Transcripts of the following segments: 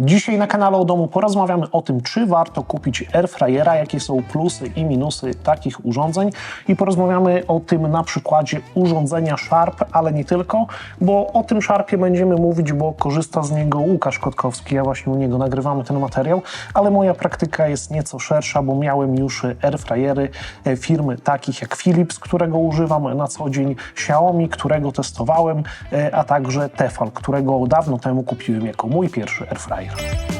Dzisiaj na kanale o domu porozmawiamy o tym, czy warto kupić airfryera, jakie są plusy i minusy takich urządzeń i porozmawiamy o tym na przykładzie urządzenia Sharp, ale nie tylko, bo o tym Sharpie będziemy mówić, bo korzysta z niego Łukasz Kotkowski, ja właśnie u niego nagrywamy ten materiał, ale moja praktyka jest nieco szersza, bo miałem już airfryery e, firmy takich jak Philips, którego używam na co dzień, Xiaomi, którego testowałem, e, a także Tefal, którego dawno temu kupiłem jako mój pierwszy airfryer. 对了。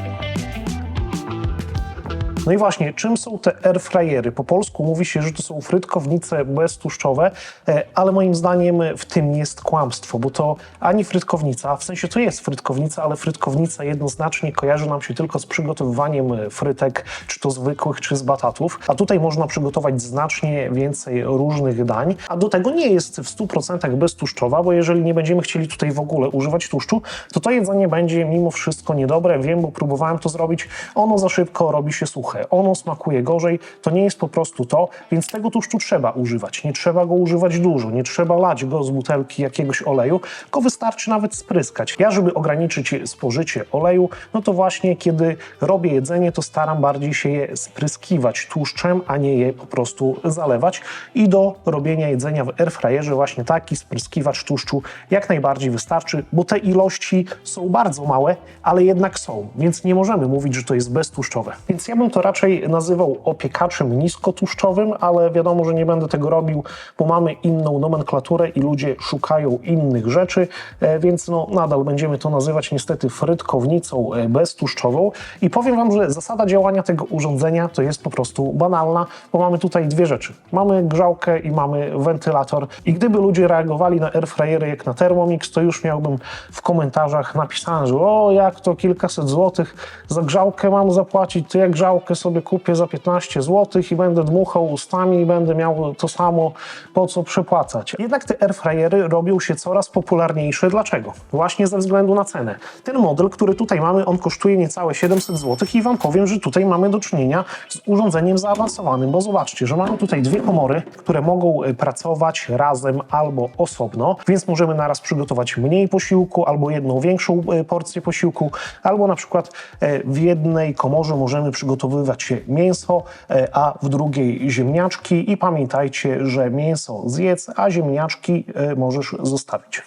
No i właśnie, czym są te airfryery? Po polsku mówi się, że to są frytkownice beztłuszczowe, e, ale moim zdaniem w tym jest kłamstwo, bo to ani frytkownica, w sensie to jest frytkownica, ale frytkownica jednoznacznie kojarzy nam się tylko z przygotowywaniem frytek, czy to zwykłych, czy z batatów, a tutaj można przygotować znacznie więcej różnych dań, a do tego nie jest w 100% beztłuszczowa, bo jeżeli nie będziemy chcieli tutaj w ogóle używać tłuszczu, to to jedzenie będzie mimo wszystko niedobre. Wiem, bo próbowałem to zrobić, ono za szybko robi się suche ono smakuje gorzej, to nie jest po prostu to, więc tego tłuszczu trzeba używać. Nie trzeba go używać dużo, nie trzeba lać go z butelki jakiegoś oleju, tylko wystarczy nawet spryskać. Ja, żeby ograniczyć spożycie oleju, no to właśnie kiedy robię jedzenie, to staram bardziej się je spryskiwać tłuszczem, a nie je po prostu zalewać. I do robienia jedzenia w airfryerze właśnie taki spryskiwacz tłuszczu jak najbardziej wystarczy, bo te ilości są bardzo małe, ale jednak są, więc nie możemy mówić, że to jest beztłuszczowe. Więc ja bym to raczej nazywał opiekaczem niskotłuszczowym, ale wiadomo, że nie będę tego robił, bo mamy inną nomenklaturę i ludzie szukają innych rzeczy, e, więc no, nadal będziemy to nazywać niestety frytkownicą e, beztłuszczową. I powiem Wam, że zasada działania tego urządzenia to jest po prostu banalna, bo mamy tutaj dwie rzeczy. Mamy grzałkę i mamy wentylator. I gdyby ludzie reagowali na airfryery jak na Thermomix, to już miałbym w komentarzach napisane, że o, jak to kilkaset złotych za grzałkę mam zapłacić, to jak grzałkę sobie kupię za 15 zł i będę dmuchał ustami i będę miał to samo, po co przepłacać. Jednak te airfryery robią się coraz popularniejsze. Dlaczego? Właśnie ze względu na cenę. Ten model, który tutaj mamy, on kosztuje niecałe 700 zł i Wam powiem, że tutaj mamy do czynienia z urządzeniem zaawansowanym, bo zobaczcie, że mamy tutaj dwie komory, które mogą e, pracować razem albo osobno, więc możemy naraz przygotować mniej posiłku albo jedną większą e, porcję posiłku, albo na przykład e, w jednej komorze możemy przygotowywać mięso, e, a w drugiej ziemniaczki i pamiętajcie, że mięso zjedz, a ziemniaczki e, możesz zostawić.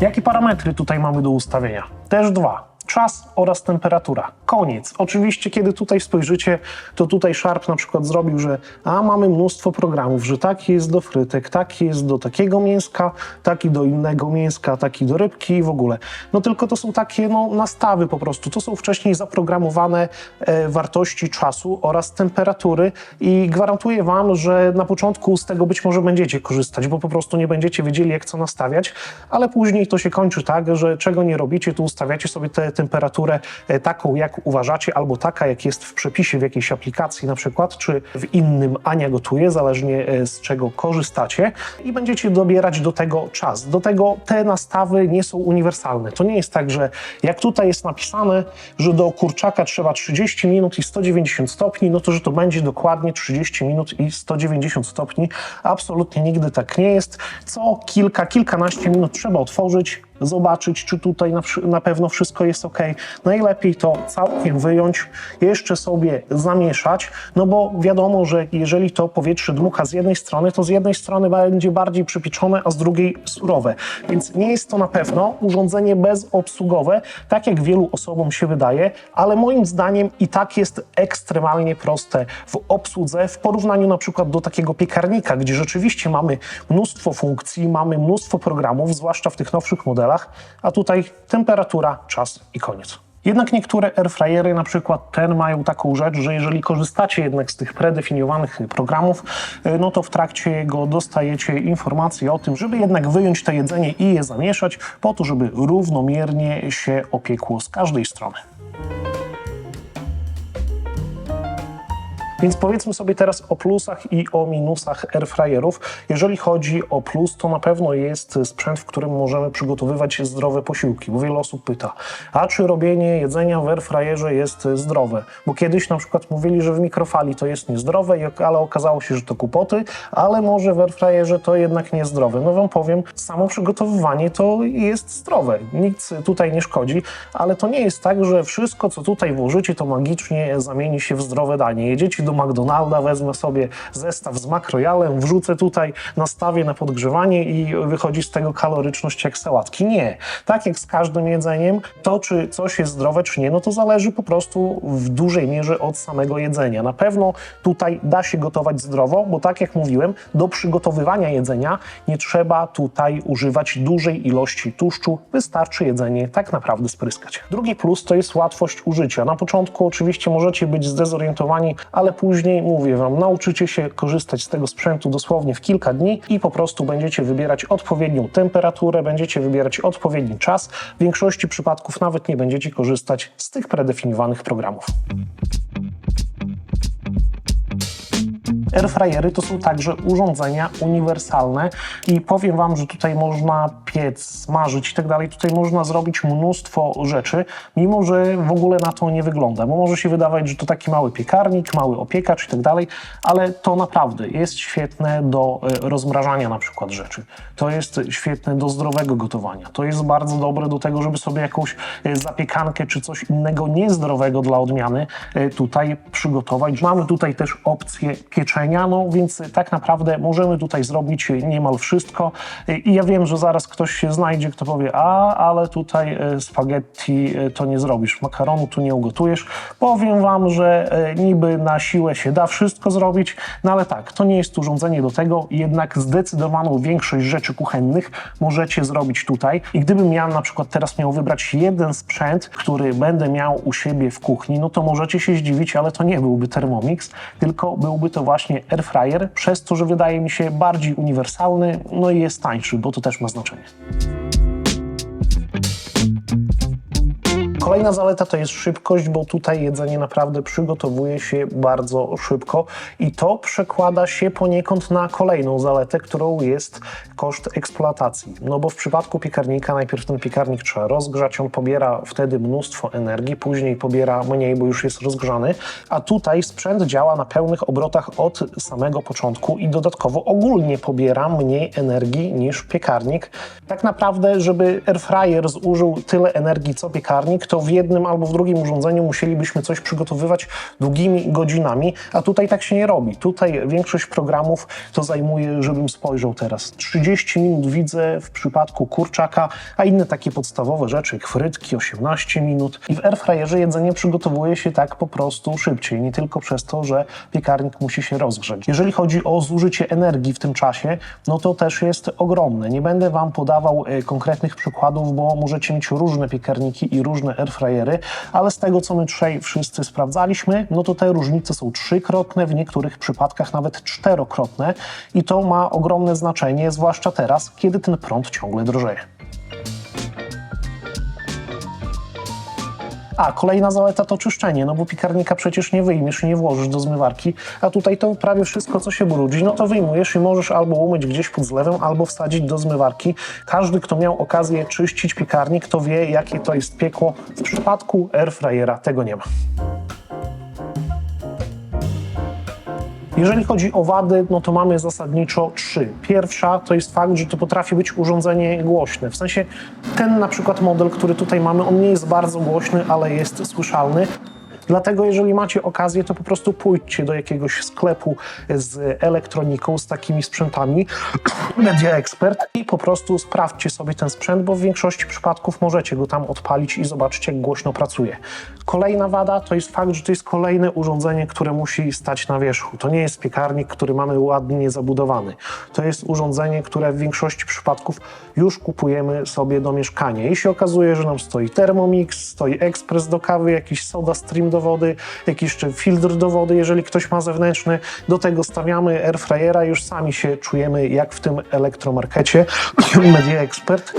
Jakie parametry tutaj mamy do ustawienia? Też dwa. Czas oraz temperatura. Koniec. Oczywiście, kiedy tutaj spojrzycie, to tutaj Sharp na przykład zrobił, że a mamy mnóstwo programów, że taki jest do frytek, taki jest do takiego mięska, taki do innego mięska, taki do rybki i w ogóle. No tylko to są takie no, nastawy po prostu. To są wcześniej zaprogramowane e, wartości czasu oraz temperatury i gwarantuję Wam, że na początku z tego być może będziecie korzystać, bo po prostu nie będziecie wiedzieli, jak co nastawiać, ale później to się kończy tak, że czego nie robicie, to ustawiacie sobie tę temperaturę e, taką, jak uważacie, albo taka, jak jest w przepisie w jakiejś aplikacji na przykład, czy w innym Ania gotuje, zależnie e, z czego korzystacie i będziecie dobierać do tego czas. Do tego te nastawy nie są uniwersalne. To nie jest tak, że jak tutaj jest napisane, że do kurczaka trzeba 30 minut i 190 stopni, no to że to będzie dokładnie 30 minut i 190 stopni. Absolutnie nigdy tak nie jest. Co kilka, kilkanaście minut trzeba otworzyć, zobaczyć, czy tutaj na, na pewno wszystko jest ok. Najlepiej to całkiem wyjąć, jeszcze sobie zamieszać, no bo wiadomo, że jeżeli to powietrze dmucha z jednej strony, to z jednej strony będzie bardziej przypieczone, a z drugiej surowe. Więc nie jest to na pewno urządzenie bezobsługowe, tak jak wielu osobom się wydaje, ale moim zdaniem i tak jest ekstremalnie proste w obsłudze w porównaniu na przykład do takiego piekarnika, gdzie rzeczywiście mamy mnóstwo funkcji, mamy mnóstwo programów, zwłaszcza w tych nowszych modelach, a tutaj temperatura, czas i koniec. Jednak niektóre airfryery, na przykład ten, mają taką rzecz, że jeżeli korzystacie jednak z tych predefiniowanych programów, y, no to w trakcie jego dostajecie informacje o tym, żeby jednak wyjąć to jedzenie i je zamieszać, po to, żeby równomiernie się opiekło z każdej strony. Więc powiedzmy sobie teraz o plusach i o minusach airfryerów. Jeżeli chodzi o plus, to na pewno jest sprzęt, w którym możemy przygotowywać zdrowe posiłki, bo wiele osób pyta, a czy robienie jedzenia w airfryerze jest zdrowe? Bo kiedyś na przykład mówili, że w mikrofali to jest niezdrowe, ale okazało się, że to kłopoty, ale może w airfryerze to jednak niezdrowe. No wam powiem, samo przygotowywanie to jest zdrowe. Nic tutaj nie szkodzi, ale to nie jest tak, że wszystko, co tutaj włożycie, to magicznie zamieni się w zdrowe danie. Jedziecie do McDonalda, wezmę sobie zestaw z makrojalem, wrzucę tutaj, nastawię na podgrzewanie i wychodzi z tego kaloryczność jak sałatki. Nie. Tak jak z każdym jedzeniem, to czy coś jest zdrowe, czy nie, no to zależy po prostu w dużej mierze od samego jedzenia. Na pewno tutaj da się gotować zdrowo, bo tak jak mówiłem, do przygotowywania jedzenia nie trzeba tutaj używać dużej ilości tłuszczu, wystarczy jedzenie tak naprawdę spryskać. Drugi plus to jest łatwość użycia. Na początku oczywiście możecie być zdezorientowani, ale później, mówię Wam, nauczycie się korzystać z tego sprzętu dosłownie w kilka dni i po prostu będziecie wybierać odpowiednią temperaturę, będziecie wybierać odpowiedni czas. W większości przypadków nawet nie będziecie korzystać z tych predefiniowanych programów. Airfryery to są także urządzenia uniwersalne i powiem Wam, że tutaj można piec, smażyć i tak dalej. Tutaj można zrobić mnóstwo rzeczy, mimo że w ogóle na to nie wygląda, bo może się wydawać, że to taki mały piekarnik, mały opiekacz i tak dalej, ale to naprawdę jest świetne do e, rozmrażania na przykład rzeczy. To jest świetne do zdrowego gotowania. To jest bardzo dobre do tego, żeby sobie jakąś e, zapiekankę czy coś innego niezdrowego dla odmiany e, tutaj przygotować. Mamy tutaj też opcję pieczenia, więc tak naprawdę możemy tutaj zrobić niemal wszystko. I ja wiem, że zaraz ktoś się znajdzie, kto powie, a ale tutaj e, spaghetti e, to nie zrobisz, makaronu tu nie ugotujesz. Powiem Wam, że e, niby na siłę się da wszystko zrobić, no ale tak, to nie jest urządzenie do tego, jednak zdecydowaną większość rzeczy kuchennych możecie zrobić tutaj. I gdybym ja na przykład teraz miał wybrać jeden sprzęt, który będę miał u siebie w kuchni, no to możecie się zdziwić, ale to nie byłby Thermomix, tylko byłby to właśnie airfryer, przez to, że wydaje mi się bardziej uniwersalny, no i jest tańszy, bo to też ma znaczenie. Kolejna zaleta to jest szybkość, bo tutaj jedzenie naprawdę przygotowuje się bardzo szybko i to przekłada się poniekąd na kolejną zaletę, którą jest koszt eksploatacji. No bo w przypadku piekarnika najpierw ten piekarnik trzeba rozgrzać, on pobiera wtedy mnóstwo energii, później pobiera mniej, bo już jest rozgrzany, a tutaj sprzęt działa na pełnych obrotach od samego początku i dodatkowo ogólnie pobiera mniej energii niż piekarnik. Tak naprawdę, żeby airfryer zużył tyle energii co piekarnik, to w jednym albo w drugim urządzeniu musielibyśmy coś przygotowywać długimi godzinami, a tutaj tak się nie robi. Tutaj większość programów to zajmuje, żebym spojrzał teraz, 30 minut widzę w przypadku kurczaka, a inne takie podstawowe rzeczy frytki 18 minut. I w airfryerze jedzenie przygotowuje się tak po prostu szybciej, nie tylko przez to, że piekarnik musi się rozgrzać. Jeżeli chodzi o zużycie energii w tym czasie, no to też jest ogromne. Nie będę Wam podawał e, konkretnych przykładów, bo możecie mieć różne piekarniki i różne ale z tego, co my trzej wszyscy sprawdzaliśmy, no to te różnice są trzykrotne, w niektórych przypadkach nawet czterokrotne i to ma ogromne znaczenie, zwłaszcza teraz, kiedy ten prąd ciągle drożeje. A, kolejna zaleta to czyszczenie, no bo piekarnika przecież nie wyjmiesz i nie włożysz do zmywarki, a tutaj to prawie wszystko, co się brudzi, no to wyjmujesz i możesz albo umyć gdzieś pod zlewem, albo wsadzić do zmywarki. Każdy, kto miał okazję czyścić piekarnik, to wie, jakie to jest piekło. W przypadku airfryera tego nie ma. Jeżeli chodzi o wady, no to mamy zasadniczo trzy. Pierwsza to jest fakt, że to potrafi być urządzenie głośne. W sensie ten na przykład model, który tutaj mamy, on nie jest bardzo głośny, ale jest słyszalny. Dlatego jeżeli macie okazję, to po prostu pójdźcie do jakiegoś sklepu z elektroniką, z takimi sprzętami, Media Expert i po prostu sprawdźcie sobie ten sprzęt, bo w większości przypadków możecie go tam odpalić i zobaczyć, jak głośno pracuje. Kolejna wada to jest fakt, że to jest kolejne urządzenie, które musi stać na wierzchu. To nie jest piekarnik, który mamy ładnie zabudowany. To jest urządzenie, które w większości przypadków już kupujemy sobie do mieszkania. I się okazuje, że nam stoi Thermomix, stoi ekspres do kawy, jakiś soda stream do do wody, jakiś jeszcze filtr do wody, jeżeli ktoś ma zewnętrzny. Do tego stawiamy airfryera, już sami się czujemy jak w tym elektromarkecie Media Expert.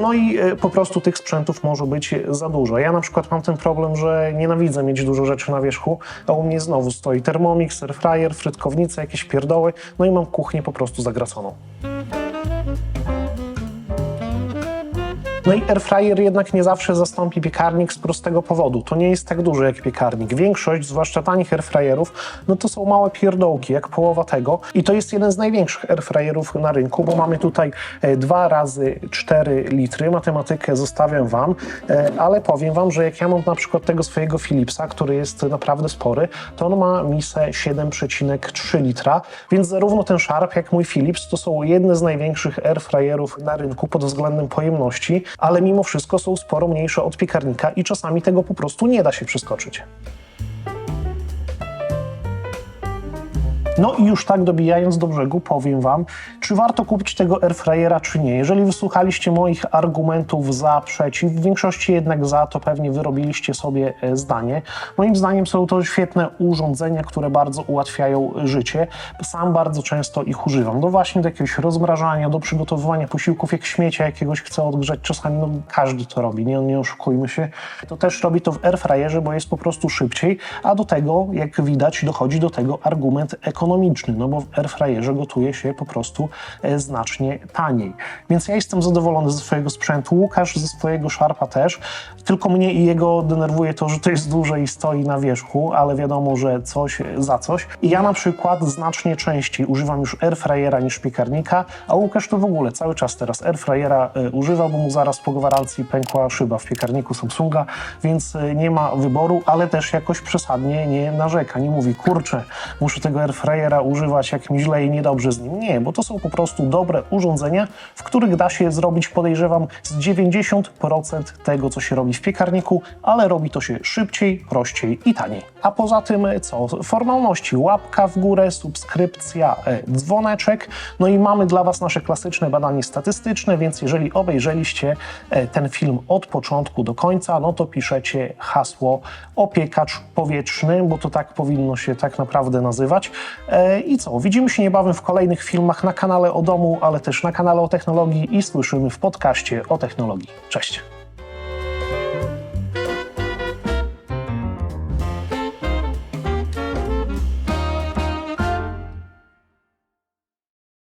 No i e, po prostu tych sprzętów może być za dużo. Ja na przykład mam ten problem, że nienawidzę mieć dużo rzeczy na wierzchu, a u mnie znowu stoi Thermomix, airfryer, frytkownica, jakieś pierdoły, no i mam kuchnię po prostu zagraconą. No i airfryer jednak nie zawsze zastąpi piekarnik z prostego powodu. To nie jest tak duży jak piekarnik. Większość, zwłaszcza tanich airfryerów, no to są małe pierdołki, jak połowa tego. I to jest jeden z największych airfryerów na rynku, bo mamy tutaj e, 2 razy 4 litry. Matematykę zostawiam Wam, e, ale powiem Wam, że jak ja mam na przykład tego swojego Philipsa, który jest naprawdę spory, to on ma misę 7,3 litra, więc zarówno ten Sharp, jak mój Philips to są jedne z największych airfryerów na rynku pod względem pojemności, ale mimo wszystko są sporo mniejsze od piekarnika i czasami tego po prostu nie da się przeskoczyć. No i już tak dobijając do brzegu, powiem Wam, czy warto kupić tego airfryera, czy nie. Jeżeli wysłuchaliście moich argumentów za, przeciw, w większości jednak za, to pewnie wyrobiliście sobie e, zdanie. Moim zdaniem są to świetne urządzenia, które bardzo ułatwiają życie. Sam bardzo często ich używam. Do właśnie do jakiegoś rozmrażania, do przygotowywania posiłków, jak śmiecia jakiegoś chcę odgrzać. Czasami no, każdy to robi, nie, nie oszukujmy się. To też robi to w airfryerze, bo jest po prostu szybciej, a do tego, jak widać, dochodzi do tego argument ekonomiczny, no bo w airfryerze gotuje się po prostu e, znacznie taniej. Więc ja jestem zadowolony ze swojego sprzętu, Łukasz ze swojego Sharpa też, tylko mnie i jego denerwuje to, że to jest duże i stoi na wierzchu, ale wiadomo, że coś za coś. I ja na przykład znacznie częściej używam już airfryera niż piekarnika, a Łukasz to w ogóle cały czas teraz airfryera e, używa, bo mu zaraz po gwarancji pękła szyba w piekarniku Samsunga, więc e, nie ma wyboru, ale też jakoś przesadnie nie narzeka, nie mówi, kurczę, muszę tego airfryera używać, jak źle i niedobrze z nim. Nie, bo to są po prostu dobre urządzenia, w których da się zrobić, podejrzewam, z 90% tego, co się robi w piekarniku, ale robi to się szybciej, prościej i taniej. A poza tym co? Formalności, łapka w górę, subskrypcja, e, dzwoneczek, no i mamy dla Was nasze klasyczne badanie statystyczne, więc jeżeli obejrzeliście e, ten film od początku do końca, no to piszecie hasło opiekacz powietrzny, bo to tak powinno się tak naprawdę nazywać. E, I co? Widzimy się niebawem w kolejnych filmach na kanale o domu, ale też na kanale o technologii i słyszymy w podcaście o technologii. Cześć!